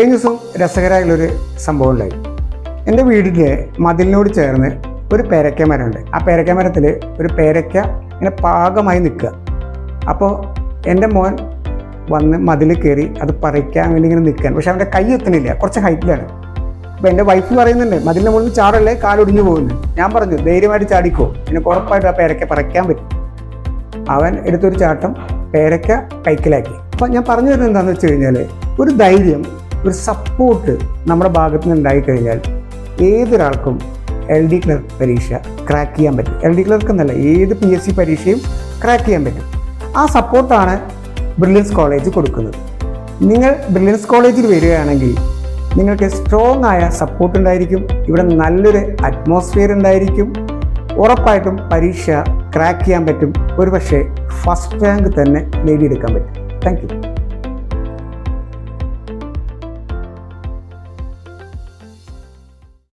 കഴിഞ്ഞ ദിവസം രസകരമായുള്ളൊരു സംഭവം ഉണ്ടായി. എന്റെ വീടിന്റെ മതിലിനോട് ചേർന്ന് ഒരു പേരക്ക മരമുണ്ട്. ആ പേരക്ക മരത്തിൽ ഒരു പേരക്ക ഇങ്ങനെ പാകമായി നിൽക്കുക. അപ്പോൾ എന്റെ മോൻ വന്ന് മതിൽ കയറി അത് പറിക്കാൻ വേണ്ടി ഇങ്ങനെ നിൽക്കാൻ പക്ഷെ അവന്റെ കൈ എത്തണില്ല കുറച്ച് ഹൈറ്റിലാണ് അപ്പോൾ എന്റെ വൈഫ് പറയുന്നുണ്ട് മതിലിന്റെ മുകളിൽ ചാടല്ലേ? കാലൊടിഞ്ഞു പോകുന്നു. ഞാൻ പറഞ്ഞു ധൈര്യമായിട്ട് ചാടിക്കോ. എനിക്ക് ഉറപ്പായിട്ട് ആ പേരക്ക പറിക്കാൻ പറ്റും. അവൻ എടുത്തൊരു ചാട്ടം പേരക്ക കൈക്കലാക്കി അപ്പം ഞാൻ പറഞ്ഞു വരുന്നത് എന്താണെന്ന് വെച്ച് കഴിഞ്ഞാൽ ഒരു ധൈര്യം ഒരു സപ്പോർട്ട് നമ്മുടെ ഭാഗത്ത് നിന്ന് ഉണ്ടായിക്കഴിഞ്ഞാൽ ഏതൊരാൾക്കും എൽ ഡി ക്ലർക്ക് പരീക്ഷ ക്രാക്ക് ചെയ്യാൻ പറ്റും. എൽ ഡി ക്ലർക്ക് എന്നല്ല ഏത് പി എസ് സി പരീക്ഷയും ക്രാക്ക് ചെയ്യാൻ പറ്റും. ആ സപ്പോർട്ടാണ് ബ്രില്യൻസ് കോളേജ് കൊടുക്കുന്നത്. നിങ്ങൾ ബ്രില്യൻസ് കോളേജിൽ വരികയാണെങ്കിൽ നിങ്ങൾക്ക് സ്ട്രോങ് ആയ സപ്പോർട്ട് ഉണ്ടായിരിക്കും. ഇവിടെ നല്ലൊരു അറ്റ്മോസ്ഫിയർ ഉണ്ടായിരിക്കും. ഉറപ്പായിട്ടും പരീക്ഷ ക്രാക്ക് ചെയ്യാൻ പറ്റും. ഒരുപക്ഷെ ഫസ്റ്റ് റാങ്ക് തന്നെ നേടിയെടുക്കാൻ പറ്റും. താങ്ക്